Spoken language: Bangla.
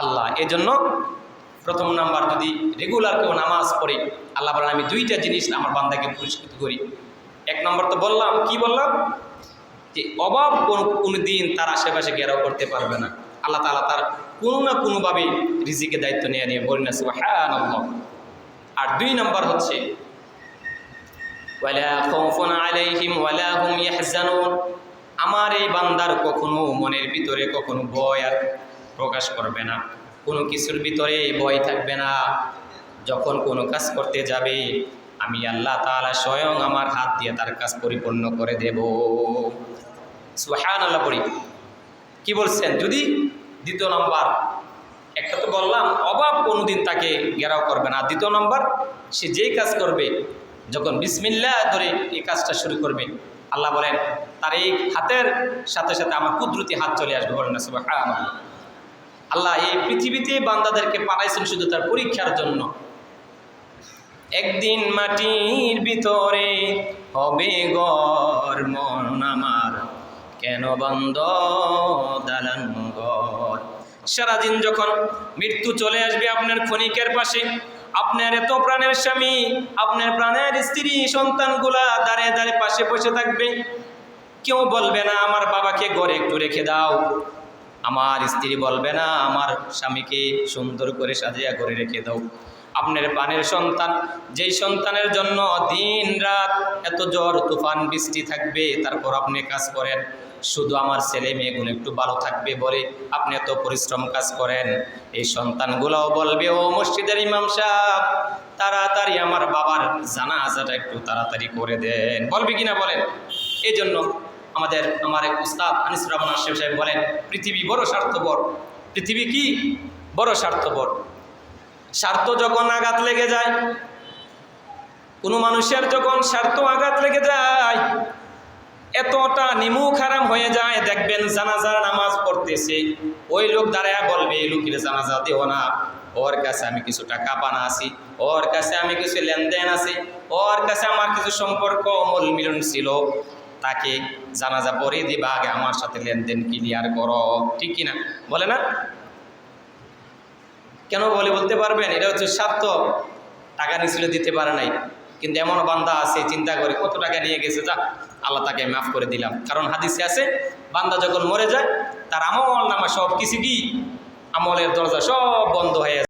আল্লাহ। এজন্য প্রথম নাম্বার যদি রেগুলার কেউ নামাজ পড়ে, আল্লাহ বলেন, আমি দুইটা জিনিস আমার বান্দাকে পুরস্কৃত করি। এক নম্বর তো বললাম, কি বললাম? যে অভাব কোন দিন তার আশেপাশে ঘেরাও করতে পারবে না। আল্লাহ তালা তার কোনো না কোনোভাবে রিজিকে দায়িত্ব নিয়ে নিয়ে বলি না হ্যাঁ আর দুই নম্বর হচ্ছে আমার এই বান্দার কখনো মনের ভিতরে কখনো ভয় আর প্রকাশ করবে না। কোনো কিছুর ভিতরে ভয় থাকবে না। যখন কোনো কাজ করতে যাবে, আমি আল্লাহ তাআলা স্বয়ং আমার হাত দিয়ে তার কাজ পরিপূর্ণ করে দেব। সুবহানাল্লাহ পড়ি। কি বলছেন? যদি দ্বিতীয় নম্বর, একটা তো বললাম, অভাব কোনোদিন তাকে ঘেরাও করবে না। দ্বিতীয় নম্বর, সে যেই কাজ করবে, যখন বিসমিল্লা ধরে এই কাজটা শুরু করবে, আল্লাহ বলেন, তার এই হাতের সাথে সাথে আমার কুদরতি হাত চলে আসবে। বলেন না, সুবহানাল্লাহ। আল্লাহ এই পৃথিবীতে বান্দাদেরকে পাঠাইছেন শুধু তার পরীক্ষার জন্য। একদিন মাটির ভিতরে হবে গর মন আমার। কেন বন্ধ দালান ঘর? সারাদিন যখন মৃত্যু চলে আসবে আপনার ক্ষণিকের পাশে, আপনার এত প্রাণের স্বামী, আপনার প্রাণের স্ত্রী, সন্তানগুলা দাঁড়ে দাঁড়ে পাশে বসে থাকবে। কেউ বলবে না, আমার বাবাকে ঘরে একটু রেখে দাও। আমার স্ত্রী বলবে না, আমার স্বামীকে সুন্দর করে সাজিয়া করে রেখে দাও। আপনার পানের সন্তান, যেই সন্তানের জন্য দিন রাত এত জ্বর, তুফান, বৃষ্টি থাকবে, তারপর আপনি কাজ করেন। শুধু আমার ছেলে মেয়েগুলো একটু ভালো থাকবে বলে আপনি এত পরিশ্রম কাজ করেন। এই সন্তানগুলোও বলবে, ও মসজিদের ইমাম সাহেব, তাড়াতাড়ি আমার বাবার জানাজাটা একটু তাড়াতাড়ি করে দেন। বলবে কিনা বলেন? এই জন্য আমাদের আমার এক উস্তাদ আনিসুর রহমান আশিফ সাহেব বলেন, পৃথিবী বড় স্বার্থপর। পৃথিবী কি বড় স্বার্থপর? স্বার্থ যখন আঘাত লেগে যায়, কোনো মানুষের যখন স্বার্থ আঘাত লেগে যায়, এতটা নিমুখ হারাম হয়ে যায়, দেখবেন জানাজার নামাজ পড়তেছে। ওই লোক দাঁড়ায় বলবে, এই লোকের জানাজা দেও না। ওর কাছে আমি কিছু টাকা পানা আছি, ওর কাছে আমি কিছু লেনদেন আছি, ওর কাছে আমার কিছু সম্পর্ক মূল মিলন ছিল। তাকে জানাজা পরে দিবা, আগে আমার সাথে লেনদেন ক্লিয়ার করো। ঠিক কিনা? বলে না? কেন বলে বলতে পারবেন? এটা হচ্ছে স্বার্থ। টাকা নিছিল দিতে পারে নাই। কিন্তু এমন বান্দা আছে, চিন্তা করে কত টাকা নিয়ে গেছে, যা, আল্লাহ তাকে মাফ করে দিলাম। কারণ হাদিসে আছে, বান্দা যখন মরে যায়, তার আমল নামা সব কিছু কি? আমলের দরজা সব বন্ধ হয়ে